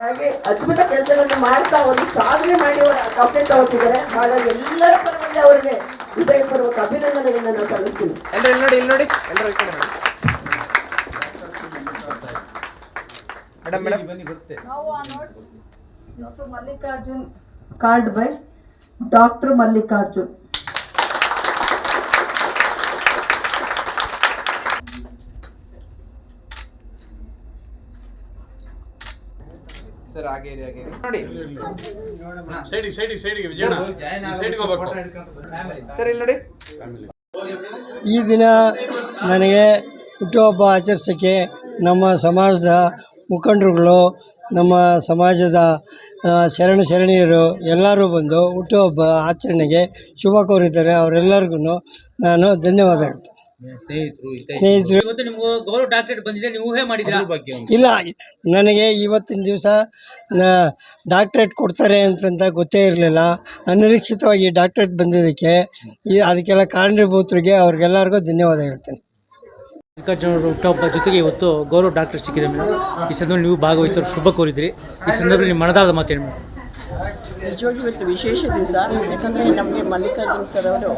ಹಾಗೆ ಅದ್ಭುತ ಕೆಲಸಗಳನ್ನು ಮಾಡ್ತಾ ಒಂದು ಸಾಧನೆ ಮಾಡಿ ಅವರ ಕಪ್ಪೆ ತಗೋತಿದ್ದಾರೆ ಹಾಗಾಗಿ ಎಲ್ಲರ ಪರವಾಗಿ ಅವರಿಗೆ ಹೃದಯಪೂರ್ವಕ ಅಭಿನಂದನೆಗಳನ್ನು ನಾನು ಸಲ್ಲಿಸ್ತೀನಿ ಎಲ್ಲರೂ ಇಲ್ಲಿ ನೋಡಿ ಇಲ್ಲಿ ನೋಡಿ ಎಲ್ಲರೂ ಈ ಕಡೆ ನೋಡಿ madam madam Now onwards, Mr. Mallikarjun, called by Dr. Mallikarjun. Sir ಹಾಗೆ ಇರಿ. ನೋಡಿ. ಸೈಡಿಗೆ ಸೈಡಿಗೆ ಸೈಡಿಗೆ ವಿಜಯಣ್ಣ. ಸೈಡಿಗೆ ಹೋಗ್ಬೇಕು. ಸರ್ ಇಲ್ಲಿ ನೋಡಿ. ಈ ದಿನ ನನಗೆ ಹುಟ್ಟುಹಬ್ಬ ಆಚರಿಸೋಕ್ಕೆ ನಮ್ಮ ಸಮಾಜದ ಮುಖಂಡರುಗಳು ನಮ್ಮ ಸಮಾಜದ ಶರಣ ಶರಣೀಯರು ಎಲ್ಲರೂ ಬಂದು ಹುಟ್ಟುಹಬ್ಬ ಆಚರಣೆಗೆ ಶುಭ ಕೋರಿದ್ದಾರೆ. ಅವರೆಲ್ಲರಿಗೂ ನಾನು ಧನ್ಯವಾದ ಹೇಳ್ತೇನೆ ಸ್ನೇಹಿತರು ಇವತ್ತು ನಿಮ್ಗೆ ಗೌರವ ಡಾಕ್ಟರೇಟ್ ಬಂದಿದೆ ನೀವು ಊಹೆ ಮಾಡಿದ್ರಾ ಇಲ್ಲ ನನಗೆ ಇವತ್ತಿನ ದಿವಸ ಡಾಕ್ಟ್ರೇಟ್ ಕೊಡ್ತಾರೆ ಅಂತಂತ ಗೊತ್ತೇ ಇರಲಿಲ್ಲ. ಅನಿರೀಕ್ಷಿತವಾಗಿ ಡಾಕ್ಟ್ರೇಟ್ ಬಂದಿದ್ದಕ್ಕೆ ಈ ಅದಕ್ಕೆಲ್ಲ ಕಾರಣೀಭೂತರಿಗೆ ಅವ್ರಿಗೆಲ್ಲರಿಗೂ ಧನ್ಯವಾದ ಹೇಳ್ತೇನೆ. ಜನರು ಹುಟ್ಟಹಬ್ಬ ಜೊತೆಗೆ ಇವತ್ತು ಗೌರವ ಡಾಕ್ಟರ್ ಸಿಕ್ಕಿದೆ ಮೇಡಮ್. ಈ ಸಂದರ್ಭದಲ್ಲಿ ನೀವು ಭಾಗವಹಿಸೋರು ಶುಭ ಕೋರಿದ್ರಿ ಈ ಸಂದರ್ಭದಲ್ಲಿ ಮನದಾದ ಮನದಾಳದ ಮಾತೇನು ಮೇಡಮ್? ನಿಜವಾಗ್ಲೂ ಇವತ್ತು ವಿಶೇಷ ದಿವಸ. ಯಾಕಂದರೆ ನಮಗೆ ಮಲ್ಲಿಕಾರ್ಜುನ್ ಸರ್ ಅವರು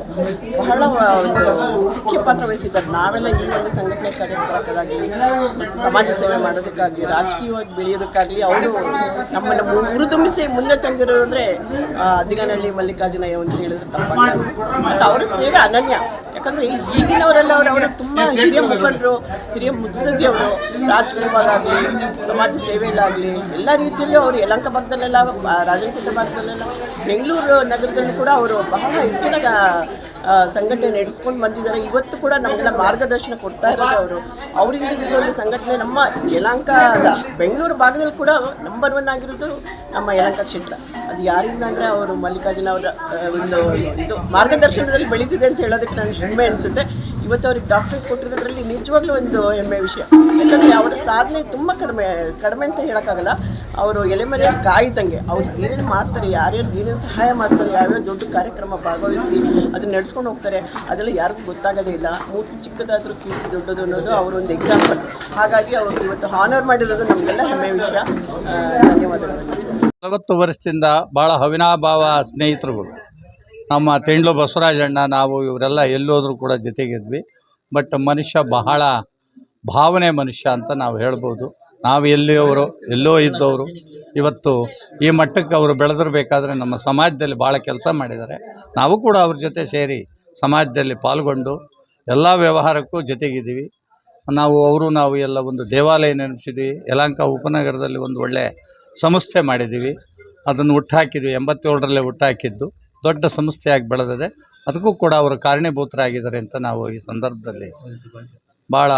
ಬಹಳ ಒಂದು ಮುಖ್ಯ ಪಾತ್ರ ವಹಿಸಿದ್ದಾರೆ. ನಾವೆಲ್ಲ ಈ ಒಂದು ಸಂಘಟನೆ ಕಾರ್ಯಕರ್ತರಾಗಲಿ ಮತ್ತು ಸಮಾಜ ಸೇವೆ ಮಾಡೋದಕ್ಕಾಗಲಿ, ರಾಜಕೀಯವಾಗಿ ಬೆಳೆಯೋದಕ್ಕಾಗಲಿ, ಅವರು ನಮ್ಮನ್ನು ಹುರಿದುಂಬಿಸಿ ಮುಂದೆ ತಂದಿರೋದಂದರೆ ದಿಗನಹಳ್ಳಿ ಮಲ್ಲಿಕಾರ್ಜುನಯ್ಯ ಅಂತ ಹೇಳಿದ್ರೆ ತಪ್ಪಾಗಲ್ಲ ಮತ್ತು ಅವರ ಸೇವೆ ಅನನ್ಯ. ಯಾಕಂದರೆ ಈಗಿನವರೆಲ್ಲ ಅವರು ತುಂಬಾ ತುಂಬ ಹಿರಿಯ ಮುಖಂಡರು ಹಿರಿಯ ಮುತ್ಸದ್ದಿಯವರು ರಾಜಕೀಯವಾಗಲಿ ಸಮಾಜ ಸೇವೆಯಲ್ಲಾಗಲಿ ಎಲ್ಲ ರೀತಿಯಲ್ಲೂ ಅವರು ಯಲಂಕ ಭಾಗದಲ್ಲೆಲ್ಲ ರಾಜಕೀಯ ಭಾಗದಲ್ಲೆಲ್ಲ ಬೆಂಗಳೂರು ನಗರದಲ್ಲೂ ಕೂಡ ಅವರು ಬಹಳ ಹೆಚ್ಚಿನ ಸಂಘಟನೆ ನಡೆಸ್ಕೊಂಡು ಬಂದಿದ್ದಾರೆ. ಇವತ್ತು ಕೂಡ ನಮಗೆಲ್ಲ ಮಾರ್ಗದರ್ಶನ ಕೊಡ್ತಾ ಇರೋದು ಅವರು. ಅವರಿಂದ ಒಂದು ಸಂಘಟನೆ ನಮ್ಮ ಯಲಂಕ ಬೆಂಗಳೂರು ಭಾಗದಲ್ಲಿ ಕೂಡ ನಂಬರ್ ಒನ್ ಆಗಿರೋದು ನಮ್ಮ ಯಲಂಕ ಕ್ಷೇತ್ರ. ಅದು ಯಾರಿಂದ ಅಂದರೆ ಅವರು ಮಲ್ಲಿಕಾರ್ಜುನ ಅವರ ಒಂದು ಇದು ಮಾರ್ಗದರ್ಶನದಲ್ಲಿ ಬೆಳೀತಿದೆ ಅಂತ ಹೇಳೋದಕ್ಕೆ ನನಗೆ ಹೆಮ್ಮೆ ಅನಿಸುತ್ತೆ. ಇವತ್ತು ಅವ್ರಿಗೆ ಡಾಕ್ಟರೇಟ್ ಕೊಟ್ಟಿರೋದ್ರಲ್ಲಿ ನಿಜವಾಗ್ಲೂ ಒಂದು ಹೆಮ್ಮೆ ವಿಷಯ. ಯಾಕಂದರೆ ಅವರ ಸಾಧನೆ ತುಂಬ ಕಡಿಮೆ ಕಡಿಮೆ ಅಂತ ಹೇಳೋಕ್ಕಾಗಲ್ಲ. ಅವರು ಎಲೆ ಮೇಲೆ ಕಾಯ್ದಂಗೆ ಅವ್ರು ಏನೇನು ಮಾಡ್ತಾರೆ, ಯಾರ್ಯಾರು ಏನೇನು ಸಹಾಯ ಮಾಡ್ತಾರೆ ಯಾವ್ಯಾವ ದೊಡ್ಡ ಕಾರ್ಯಕ್ರಮ ಭಾಗವಹಿಸಿ ಅದನ್ನ ನಡೆಸ್ಕೊಂಡು ಹೋಗ್ತಾರೆ, ಅದೆಲ್ಲ ಯಾರಿಗೂ ಗೊತ್ತಾಗೋದೇ ಇಲ್ಲ. ಮೂರ್ತಿ ಚಿಕ್ಕದಾದರೂ ಕೀರ್ತಿ ದೊಡ್ಡದು ಅನ್ನೋದು ಅವರೊಂದು ಎಕ್ಸಾಂಪಲ್ ಹಾಗಾಗಿ ಅವರು ಇವತ್ತು ಹಾನರ್ ಮಾಡಿರೋದು ನಮಗೆಲ್ಲ ಹೆಮ್ಮೆ ವಿಷಯ. ಧನ್ಯವಾದಗಳು. ನಲವತ್ತು ವರ್ಷದಿಂದ ಭಾಳ ಹವಿನಾಭಾವ ಸ್ನೇಹಿತರುಗಳು. ನಮ್ಮ ತಿಂಡ್ಲು ಬಸವರಾಜಣ್ಣ ನಾವು ಇವರೆಲ್ಲ ಎಲ್ಲೋದ್ರೂ ಕೂಡ ಜೊತೆಗಿದ್ವಿ. ಬಟ್ ಮನುಷ್ಯ ಬಹಳ ಭಾವನೆ ಮನುಷ್ಯ ಅಂತ ನಾವು ಹೇಳ್ಬೋದು. ನಾವು ಎಲ್ಲಿಯವರು, ಎಲ್ಲೋ ಇದ್ದವರು, ಇವತ್ತು ಈ ಮಟ್ಟಕ್ಕೆ ಅವರು ಬೆಳೆದಿರಬೇಕಾದ್ರೆ ನಮ್ಮ ಸಮಾಜದಲ್ಲಿ ಭಾಳ ಕೆಲಸ ಮಾಡಿದ್ದಾರೆ. ನಾವು ಕೂಡ ಅವ್ರ ಜೊತೆ ಸೇರಿ ಸಮಾಜದಲ್ಲಿ ಪಾಲ್ಗೊಂಡು ಎಲ್ಲ ವ್ಯವಹಾರಕ್ಕೂ ಜೊತೆಗಿದ್ದೀವಿ. ನಾವು, ಅವರು, ನಾವು ಎಲ್ಲ ಒಂದು ದೇವಾಲಯ ನಿರ್ಮಿಸಿದ್ವಿ ಯಲಹಂಕ ಉಪನಗರದಲ್ಲಿ ಒಂದು ಒಳ್ಳೆ ಸಂಸ್ಥೆ ಮಾಡಿದ್ದೀವಿ. ಅದನ್ನು ಹುಟ್ಟಾಕಿದ್ವಿ ಎಂಬತ್ತೇಳರಲ್ಲೇ ಹುಟ್ಟಾಕಿದ್ದು ದೊಡ್ಡ ಸಂಸ್ಥೆಯಾಗಿ ಬೆಳೆದಿದೆ. ಅದಕ್ಕೂ ಕೂಡ ಅವರು ಕಾರಣೀಭೂತರಾಗಿದ್ದಾರೆ ಅಂತ ನಾವು ಈ ಸಂದರ್ಭದಲ್ಲಿ ಭಾಳ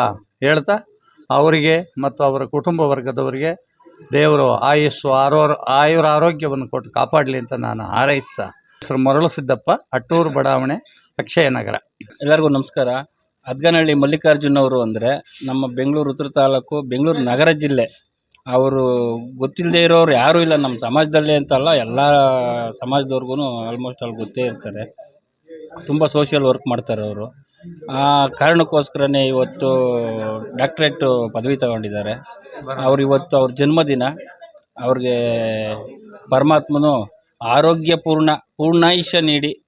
ಹೇಳ್ತಾ, ಅವರಿಗೆ ಮತ್ತು ಅವರ ಕುಟುಂಬ ವರ್ಗದವರಿಗೆ ದೇವರು ಆಯಸ್ಸು ಆರೋ ಆಯುರ ಆರೋಗ್ಯವನ್ನು ಕೊಟ್ಟು ಕಾಪಾಡಲಿ ಅಂತ ನಾನು ಹಾರೈಸ್ತಾ, ಹೆಸರು ಮರಳು ಸಿದ್ದಪ್ಪ ಅಟ್ಟೂರು ಬಡಾವಣೆ, ಅಕ್ಷಯ ನಗರ. ಎಲ್ಲರಿಗೂ ನಮಸ್ಕಾರ. ಅದ್ಗನಹಳ್ಳಿ ಮಲ್ಲಿಕಾರ್ಜುನ್ ಅವರು ಅಂದರೆ ನಮ್ಮ ಬೆಂಗಳೂರು ಉತ್ತರ ತಾಲೂಕು ಬೆಂಗಳೂರು ನಗರ ಜಿಲ್ಲೆ. ಅವರು ಗೊತ್ತಿಲ್ಲದೆ ಇರೋರು ಯಾರೂ ಇಲ್ಲ ನಮ್ಮ ಸಮಾಜದಲ್ಲಿ ಅಂತಲ್ಲ ಎಲ್ಲ ಸಮಾಜದವ್ರಿಗೂ ಆಲ್ಮೋಸ್ಟ್ ಅಲ್ಲಿ ಗೊತ್ತೇ ಇರ್ತಾರೆ. ತುಂಬ ಸೋಷಿಯಲ್ ವರ್ಕ್ ಮಾಡ್ತಾರೆ ಅವರು. ಆ ಕಾರಣಕ್ಕೋಸ್ಕರನೇ ಇವತ್ತು ಡಾಕ್ಟ್ರೇಟ್ ಪದವಿ ತಗೊಂಡಿದ್ದಾರೆ. ಅವ್ರು ಇವತ್ತು ಅವ್ರ ಜನ್ಮದಿನ. ಅವ್ರಿಗೆ ಪರಮಾತ್ಮನು ಆರೋಗ್ಯಪೂರ್ಣ ಪೂರ್ಣಾಯುಷ್ಯ ನೀಡಿ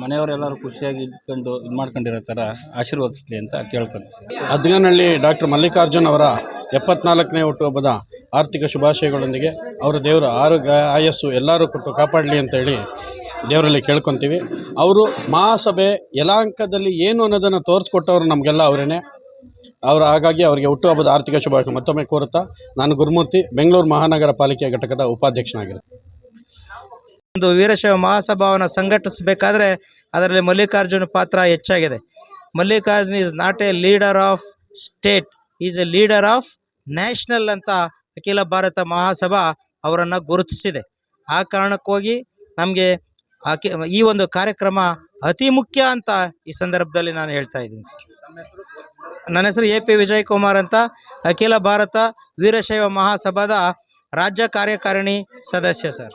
ಮನೆಯವರೆಲ್ಲರೂ ಖುಷಿಯಾಗಿ ಇಟ್ಕೊಂಡು ಇದು ಮಾಡ್ಕೊಂಡಿರೋ ಥರ ಆಶೀರ್ವದಿಸ್ಲಿ ಅಂತ ಕೇಳ್ಕೊಳ್ತೀನಿ ಅದ್ಗನಹಳ್ಳಿ ಡಾಕ್ಟರ್ ಮಲ್ಲಿಕಾರ್ಜುನ್ ಅವರ ಎಪ್ಪತ್ನಾಲ್ಕನೇ ಹುಟ್ಟುಹಬ್ಬದ ಆರ್ಥಿಕ ಶುಭಾಶಯಗಳೊಂದಿಗೆ ಅವರ ದೇವರ ಆರೋಗ್ಯ, ಆಯಸ್ಸು ಎಲ್ಲರೂ ಕೊಟ್ಟು ಕಾಪಾಡಲಿ ಅಂತೇಳಿ ದೇವರಲ್ಲಿ ಕೇಳ್ಕೊತೀವಿ. ಅವರು ಮಹಾಸಭೆ ಯಲಾಂಕದಲ್ಲಿ ಏನು ಅನ್ನೋದನ್ನು ತೋರಿಸ್ಕೊಟ್ಟವರು ನಮಗೆಲ್ಲ ಅವರೇನೆ. ಅವರು ಹಾಗಾಗಿ ಅವರಿಗೆ ಹುಟ್ಟುಹಬ್ಬದ ಆರ್ಥಿಕ ಶುಭಾಶಯ ಮತ್ತೊಮ್ಮೆ ಕೋರುತ್ತಾ ನಾನು ಗುರುಮೂರ್ತಿ, ಬೆಂಗಳೂರು ಮಹಾನಗರ ಪಾಲಿಕೆ ಘಟಕದ ಉಪಾಧ್ಯಕ್ಷನಾಗಿರುತ್ತೇನೆ ಒಂದು ವೀರಶೈವ ಮಹಾಸಭಾವನ್ನು ಸಂಘಟಿಸಬೇಕಾದ್ರೆ ಅದರಲ್ಲಿ ಮಲ್ಲಿಕಾರ್ಜುನ ಪಾತ್ರ ಹೆಚ್ಚಾಗಿದೆ. Mallikarjun is not a leader of state is a leader of national ಅಂತ ಅಖಿಲ ಭಾರತ ಮಹಾಸಭಾ ಅವರನ್ನು ಗುರುತಿಸಿದೆ. ಆ ಕಾರಣಕ್ಕೋಗಿ ನಮಗೆ ಈ ಒಂದು ಕಾರ್ಯಕ್ರಮ ಅತಿ ಮುಖ್ಯ ಅಂತ ಈ ಸಂದರ್ಭದಲ್ಲಿ ನಾನು ಹೇಳ್ತಾ ಇದ್ದೀನಿ ಸರ್. ನನ್ನ ಹೆಸರು ಎ ಪಿ ವಿಜಯ್ ಕುಮಾರ್ ಅಂತ ಅಖಿಲ ಭಾರತ ವೀರಶೈವ ಮಹಾಸಭಾದ ರಾಜ್ಯ ಕಾರ್ಯಕಾರಿಣಿ ಸದಸ್ಯ ಸರ್.